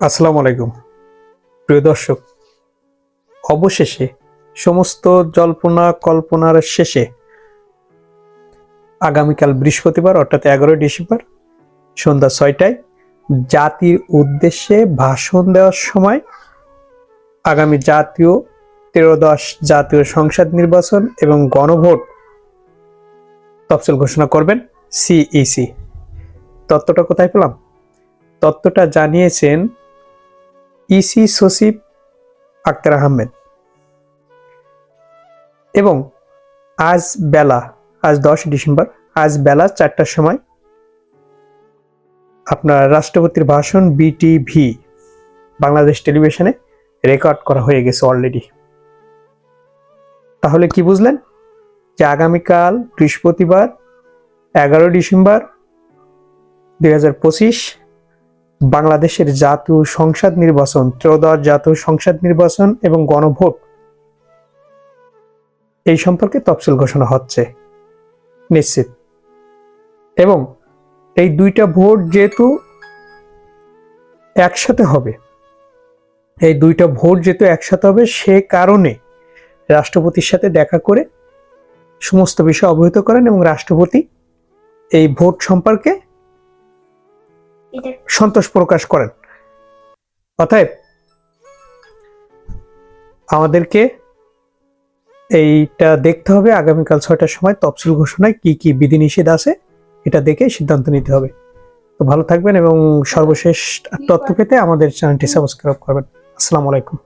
আসসালামু আলাইকুম। প্রিয় দর্শক, অবশেষে সমস্ত জল্পনা কল্পনার শেষে আগামীকাল বৃহস্পতিবার, অর্থাৎ এগারোই ডিসেম্বর, সন্ধ্যা ছয়টায় জাতির উদ্দেশ্যে ভাষণ দেওয়ার সময় আগামী জাতীয় ত্রয়োদশ জাতীয় সংসদ নির্বাচন এবং গণভোট তফসিল ঘোষণা করবেন সিইসি। তত্ত্বটা কোথায় পেলাম? তত্ত্বটা জানিয়েছেন ইসি সচিব আক্তার আহমেদ। এবং আজ বেলা, আজ দশ ডিসেম্বর, আজ বেলা চারটার সময় আপনার রাষ্ট্রপতির ভাষণ বিটিভি বাংলাদেশ টেলিভিশনে রেকর্ড করা হয়ে গেছে অলরেডি তাহলে কি বুঝলেন? যে আগামীকাল বৃহস্পতিবার, এগারো ডিসেম্বর, দুই হাজার পঁচিশ বাংলাদেশের জাতীয় সংসদ নির্বাচন, ত্রয়োদশ জাতীয় সংসদ নির্বাচন এবং গণভোট। এই সম্পর্কে তফসিল ঘোষণা হচ্ছে। নিশ্চিত। এবং এই দুইটা ভোট যেহেতু একসাথে হবে, এই দুইটা ভোট যেহেতু একসাথে হবে, সে কারণে রাষ্ট্রপতির সাথে দেখা করে সমস্ত বিষয় অবহিত করেন এবং রাষ্ট্রপতি এই ভোট সম্পর্কে সন্তোষ প্রকাশ করেন। অতএব আমাদেরকে এইটা দেখতে হবে আগামীকাল ছয়টার সময় তফসিল ঘোষণায় কি কি বিধিনিষেধ আছে এটা দেখে সিদ্ধান্ত নিতে হবে। তো ভালো থাকবেন এবং সর্বশেষ তথ্য পেতে আমাদের চ্যানেলটি সাবস্ক্রাইব করবেন। আসসালামু আলাইকুম।